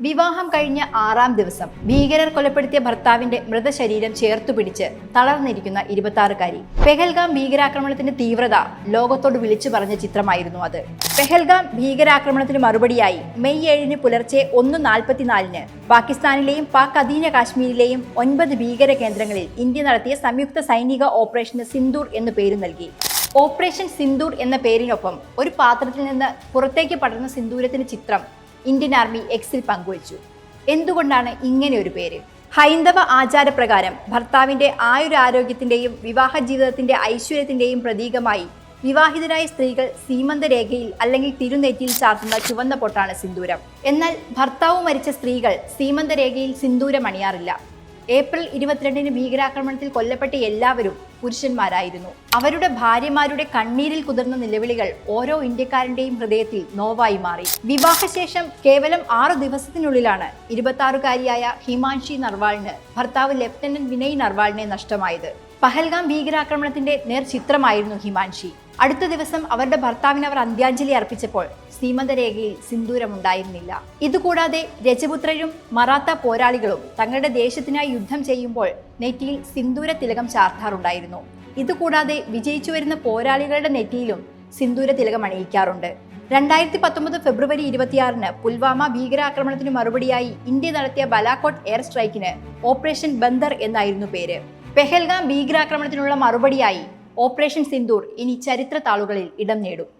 വിവാഹം കഴിഞ്ഞ ആറാം ദിവസം ഭീകരർ കൊലപ്പെടുത്തിയ ഭർത്താവിന്റെ മൃതശരീരം ചേർത്തുപിടിച്ച് തളർന്നിരിക്കുന്ന ഇരുപത്തിയാറുകാരി പെഹൽഗാം ഭീകരാക്രമണത്തിന്റെ തീവ്രത ലോകത്തോട് വിളിച്ചു പറഞ്ഞ ചിത്രമായിരുന്നു അത്. പെഹൽഗാം ഭീകരാക്രമണത്തിന് മറുപടിയായി മെയ് ഏഴിന് പുലർച്ചെ ഒന്ന് നാൽപ്പത്തിനാലിന് പാകിസ്ഥാനിലെയും പാക് അധീന കാശ്മീരിലെയും ഒൻപത് ഭീകര കേന്ദ്രങ്ങളിൽ ഇന്ത്യ നടത്തിയ സംയുക്ത സൈനിക ഓപ്പറേഷന് സിന്ദൂർ എന്ന് പേര് നൽകി. ഓപ്പറേഷൻ സിന്ദൂർ എന്ന പേരിനൊപ്പം ഒരു പാത്രത്തിൽ നിന്ന് പുറത്തേക്ക് പടർന്ന സിന്ദൂരത്തിന്റെ ചിത്രം ഇന്ത്യൻ ആർമി എക്സിൽ പങ്കുവച്ചു. എന്തുകൊണ്ടാണ് ഇങ്ങനെ ഒരു പേര്? ഹൈന്ദവ ആചാരപ്രകാരം ഭർത്താവിന്റെ ആയുരാരോഗ്യത്തിന്റെയും വിവാഹ ജീവിതത്തിന്റെ ഐശ്വര്യത്തിന്റെയും പ്രതീകമായി വിവാഹിതരായ സ്ത്രീകൾ സീമന്തരേഖയിൽ അല്ലെങ്കിൽ തിരുനെറ്റിയിൽ ചാർത്തുന്ന ചുവന്ന പൊട്ടാണ് സിന്ദൂരം. എന്നാൽ ഭർത്താവ് മരിച്ച സ്ത്രീകൾ സീമന്തരേഖയിൽ സിന്ദൂരം അണിയാറില്ല. ഏപ്രിൽ ഇരുപത്തിരണ്ടിന് ഭീകരാക്രമണത്തിൽ കൊല്ലപ്പെട്ട എല്ലാവരും പുരുഷന്മാരായിരുന്നു. അവരുടെ ഭാര്യമാരുടെ കണ്ണീരിൽ കുതിർന്ന നിലവിളികൾ ഓരോ ഇന്ത്യക്കാരന്റെയും ഹൃദയത്തിൽ നോവായി മാറി. വിവാഹശേഷം കേവലം ആറു ദിവസത്തിനുള്ളിലാണ് ഇരുപത്തി ഹിമാൻഷി നർവാളിന് ഭർത്താവ് ലെഫ്റ്റനന്റ് വിനയ് നർവാളിനെ നഷ്ടമായത്. പഹൽഗാം ഭീകരാക്രമണത്തിന്റെ നേർചിത്രമായിരുന്നു ഹിമാൻഷി. അടുത്ത ദിവസം അവരുടെ ഭർത്താവിന് അവർ അന്ത്യാഞ്ജലി അർപ്പിച്ചപ്പോൾ സീമന്തരേഖയിൽ സിന്ദൂരമുണ്ടായിരുന്നില്ല. ഇതുകൂടാതെ രജപുത്രരും മറാത്ത പോരാളികളും തങ്ങളുടെ ദേശത്തിനായി യുദ്ധം ചെയ്യുമ്പോൾ നെറ്റിയിൽ സിന്ദൂര തിലകം ചാർത്താറുണ്ടായിരുന്നു. ഇതുകൂടാതെ വിജയിച്ചു വരുന്ന പോരാളികളുടെ നെറ്റിയിലും സിന്ദൂര തിലകം അണിയിക്കാറുണ്ട്. രണ്ടായിരത്തി പത്തൊമ്പത് ഫെബ്രുവരി ഇരുപത്തിയാറിന് പുൽവാമ ഭീകരാക്രമണത്തിന് മറുപടിയായി ഇന്ത്യ നടത്തിയ ബലാക്കോട്ട് എയർ സ്ട്രൈക്കിന് ഓപ്പറേഷൻ ബന്ദർ എന്നായിരുന്നു പേര്. പെഹൽഗാം ഭീകരാക്രമണത്തിനുള്ള മറുപടിയായി ഓപ്പറേഷൻ സിന്ദൂർ ഇനി ചരിത്ര താളുകളിൽ ഇടം നേടും.